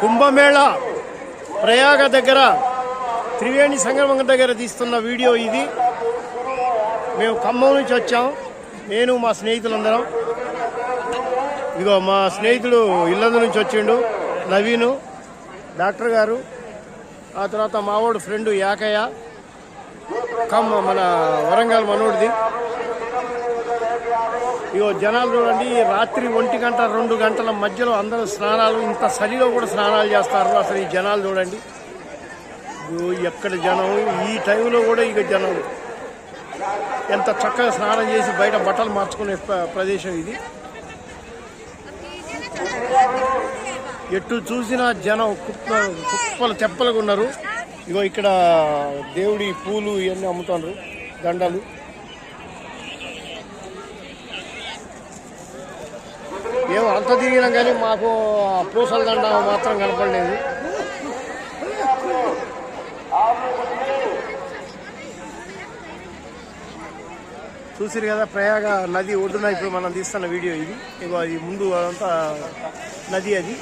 కుంభమేళ ప్రయాగ దగ్గర త్రివేణి సంగమం దగ్గర తీస్తున్న వీడియో ఇది. మేము ఖమ్మం నుంచి వచ్చాం. నేను మా స్నేహితులందరం. ఇదిగో మా స్నేహితుడు ఇల్లందు నుంచి వచ్చిండు నవీను డాక్టర్ గారు. ఆ తర్వాత మావోడు ఫ్రెండ్ యాకయ్య. ఖమ్మం మన వరంగల్ మనోడిది. ఇగో జనాలు చూడండి రాత్రి ఒంటి గంట రెండు గంటల మధ్యలో అందరూ స్నానాలు ఇంత చలిలో కూడా స్నానాలు చేస్తారు అసలు ఈ జనాలు చూడండి. ఎక్కడ జనం ఈ టైంలో కూడా ఇక జనం. ఎంత చక్కగా స్నానం చేసి బయట బట్టలు మార్చుకునే ప్రదేశం ఇది. ఎటు చూసినా జనం కుప్ప కుప్పలు తెప్పలుగా ఉన్నారు. ఇగో ఇక్కడ దేవుడి పూలు ఇవన్నీ అమ్ముతున్నారు దండలు. ఏమో తిరిగినాం కానీ మాకు పూసల దండ మాత్రం కనపడలేదు. చూసిరు కదా ప్రయాగ నది ఒడ్డున ఇప్పుడు మనం తీస్తున్న వీడియో ఇది. ఇగో అది ముందు అదంతా నది అది.